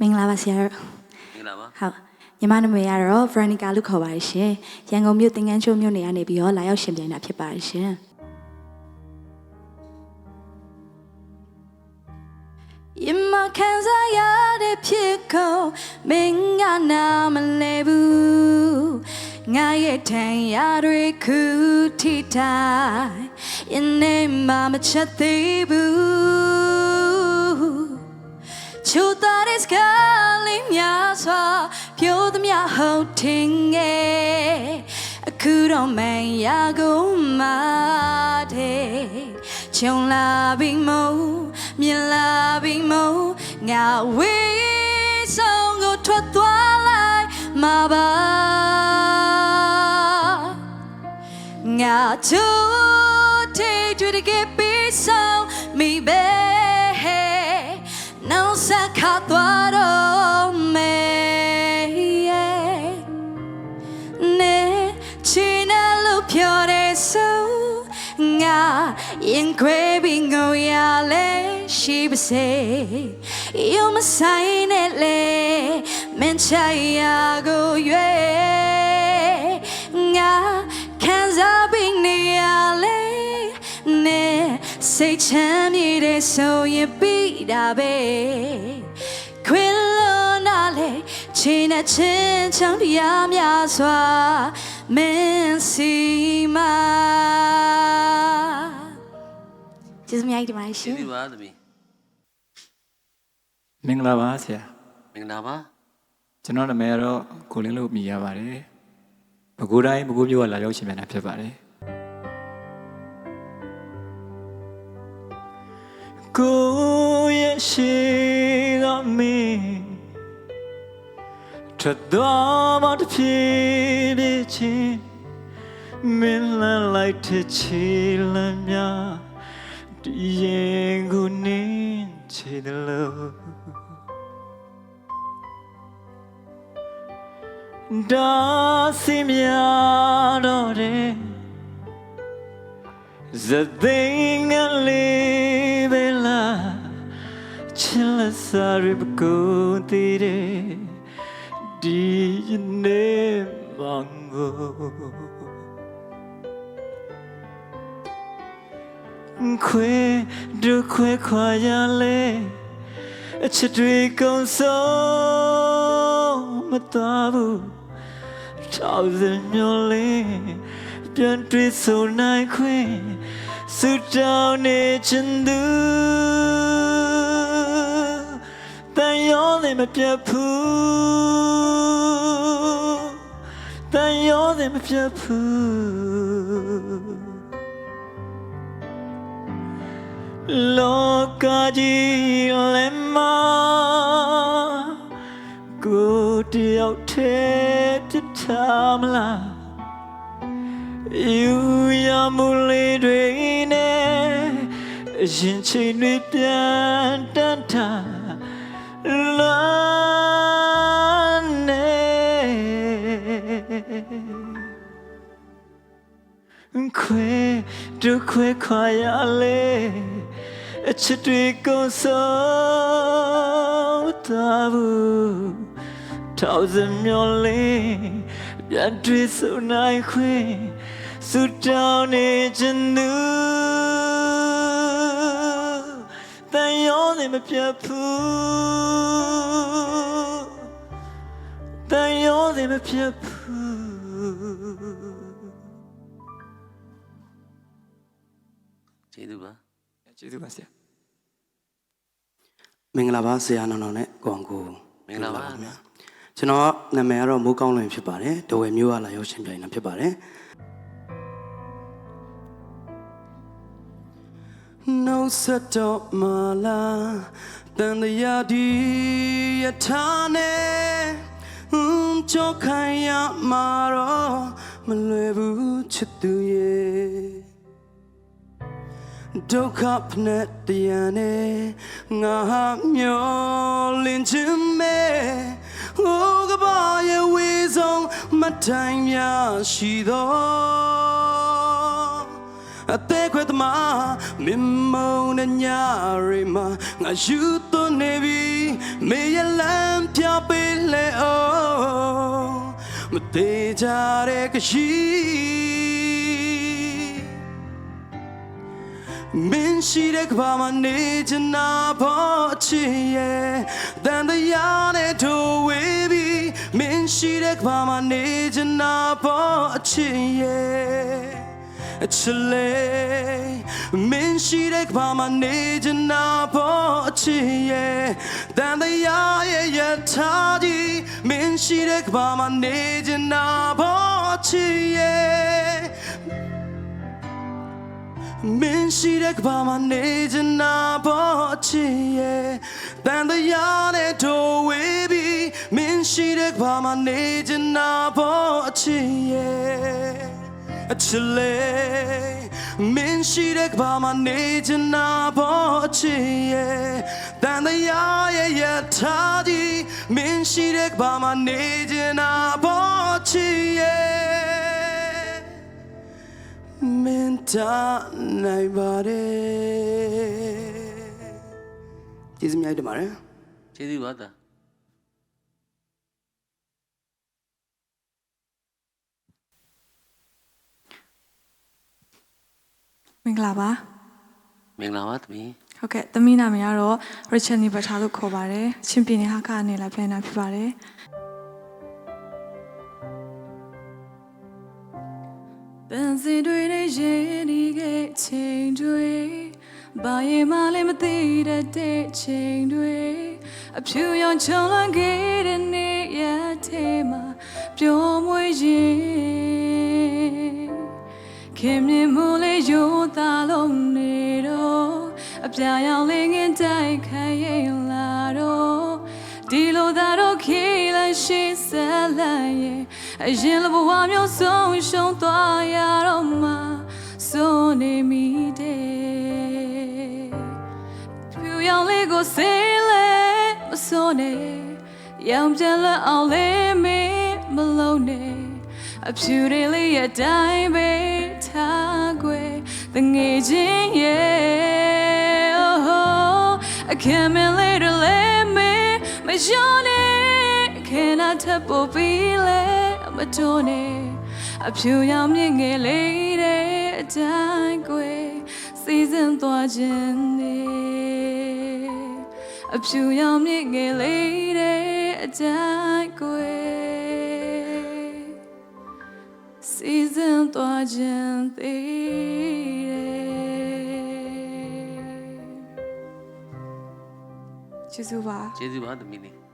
မင်္ဂလာပါဆရာတို့မင်္ဂလာပါဟုတ်ညီမနာမည်ကတော့ Veronica လို့ခေါ်ပါတယ်ရှင်ရန်ကုန်မြို့သင်္ကန်းကျွန်းမြို့နယ်ကနေပြီးတော့လာရောက်ရှင်ပြိုင်တာဖြစ်ပါတယ်ရှင်ယမခံစားရတဲ့ဖြစ်ကိုမင်းကနာမလဲဘူးငါရဲ့ထံရတွေခုထိတိုင်းယနေ့မှမချက်သေးဘူးချို ဟုတ်တင်ငယ်အခုတော့မန်ရကုန်မာတဲ့ချုံလာပြီးမုံမြင်လာပြီးမုံငါဝေးဆုံးကိုထွက်သွားလိုက်မှာပါငါချိုတေးတွေ့တဲ့ပေးဆောင်မိပဲနောင်ဆက်ခါသွားတော့ ရင်ခွဲပြီးငိုရလဲရှိပါစေယုံမဆိုင်နဲ့လေမင်းချရကိုရွေးငါခံစားပြီးနေရလဲနေစိတ်ချမ်းမြေတဲ့ဆိုရင်ပြီးတာပဲခွင်လို့နာလေချင်တဲ့ချင်းချောင်းတရားများစွာမင်းစီမာ ကျေးဇူးများကြီးတင်ပါတယ်ရှင်ကျေးဇူးပါသမီးမင်္ဂလာပါဆရာမင်္ဂလာပါကျွန်တော်နာမည်ကတော့ကိုလင်းလို့မြည်ရပါတယ်ဘကိုးတိုင်းဘကိုးမြို့ကလာရောက်ရှင်ပြန်တာဖြစ်ပါတယ်ကိုရဲ့ရှိကမင်းထတော်မတဖြည်းဖြည်းချင်းမင်းလန်းလိုက်တဲ့ချီလမ်းများ ဒီရင်ကိုနင်းချေတယ်လို့ဒါစီမြတော့တယ်ဇသိငါလေးပဲလားချစ်လက်စားရပကိုတည်တယ်ဒီနေမန်ကို ခွေဒုခွေခွာရလေအချစ်တွေကုန်ဆုံးမတော်ဘူးထောက်စင်မျိုးလေးပြန်တွေ့ဆုံနိုင်ခွင့်စုတောင်းနေချင်သူတန်ရောလည်းမပြတ်ဘူးတန်ရောလည်းမပြတ်ဘူး လောကကြီးလည်းမကိုတယောက်တည်းပြစ်ထားမလားယူရမှုလေးတွေနဲ့အရင်ချိန်တွေပြန်တန်းတာလာနေခွေဒုခွေခွာရလေ အချစ်တွေကုန်ဆုံးတာဘူးထောက်စမျောလေးပြန်တွေ့ဆုံနိုင်ခွင့်စုတောင်းနေခြင်းသူတန်ရောနေမပြတ်ဘူးတန်ရောနေမပြတ်ဘူးကျေးဇူးပါကျေးဇူးပါဆရာ မင်္ဂလာပါဆရာနောင်နောင်နဲ့ကိုအောင်ကိုမင်္ဂလာပါခင်ဗျာကျွန်တော်နာမည်ကတော့မိုးကောင်းလွင်ဖြစ်ပါတယ်တဝယ်မျိုးကလာရောက်ရှင်ပြိုင်တာဖြစ်ပါတယ်နှုတ်ဆက်တော့မလာတန်တရားဒီယထာနဲ့ဟွန်းကြောက်ခိုင်းရမှာတော့မလွယ်ဘူးချစ်သူရဲ့ ဒုက္ခဖနဲ့တရားနဲ့ငါဟာမျောလင်းခြင်းမဲ့ဟိုကဘာရဲ့ဝေဆုံးမတိုင်များရှိသောအသေးခွဲသမားမင်းမုံတဲ့ညရီမှာငါယူသွန်းနေပြီမေရလမ်းပြပေးလေအိုးမသေးကြတဲ့ကရှိ မင်းရှိတဲ့ကဘာမနေချင်တာဖို့ချစ်ရဲ့တန်တရားနဲ့ထိုးဝေးပြီးမင်းရှိတဲ့ကဘာမနေချင်တာဖို့ချစ်ရဲ့အချစ်လေးမင်းရှိတဲ့ကဘာမနေချင်တာဖို့ချစ်ရဲ့တန်တရားရဲ့ယထာကြီးမင်းရှိတဲ့ကဘာမနေချင်တာဖို့ချစ် မင်းရှိတဲ့ကဘာမှာနေချင်တာပေါ့ချစ်ရဲ့တန်တရားနဲ့ထိုးဝေးပြီးမင်းရှိတဲ့ကဘာမှာနေချင်တာပေါ့ချစ်ရဲ့အချစ်လေးမင်းရှိတဲ့ကဘာမှာနေချင်တာပေါ့ချစ်ရဲ့တန်တရားရဲ့ယထာကြီးမင်းရှိတဲ့ကဘာမှာနေချင်တာပေါ့ချစ်ရဲ့ မင်းတာနိုင်ပါတယ်ကျေးဇူးများတင်ပါတယ်ကျေးဇူးပါတာမင်္ဂလာပါမင်္ဂလာပါသမီးဟုတ်ကဲ့သမီးနာမည်ကတော့ Richard Nibata လို့ခေါ်ပါတယ်ချင်းပြည်နယ်ဟာခအနေနဲ့ပြန်လာဖြစ်ပါတယ် ပန်းစင်တွေနဲ့ရင်ဒီကချိန်တွေဘာရင်မှလည်းမသိတတ်တဲ့ချိန်တွေအဖြူရောင်ချုံလွန်ခဲ့တဲ့နေ့ရက်ထဲမှာပျော်မွေ့ရင်ခင်မြင်မှုလေးယူသားလုံးနေတော့အပြာရောင်လေးငင်တိုက်ခိုင်ရင်လာတော့ဒီလိုသာတော့ခေလိုက်ရှိဆက်လိုက်ရင် အရင်လိုဘဝမျိုးဆုံးရှုံးသွားရတော့မှစိုးနေမိတယ်ဖြူရောင်လေးကိုစေးလဲမစိုးနေရောင်ပြလက်အောင်လေးမင်းမလုံးနဲ့အဖြူတွေလေးရဲ့တိုင်းပဲထားခွေတငယ်ချင်းရဲ့ oh, အခက်မလေးတွေလည်းမမလျှော်နေခဲနာထပ်ဖို့ပြီးလဲ မတော်နေအဖြူရောင်မြင့်ငယ်လေးတဲ့အတိုင်းခွေစီစဉ်သွားခြင်းနေအဖြူရောင်မြင့်ငယ်လေးတဲ့အတိုင်းခွေစီစဉ်သွားခြင်းသေးတယ်ကျေးဇူးပါကျေးဇူးပါသမီးလေး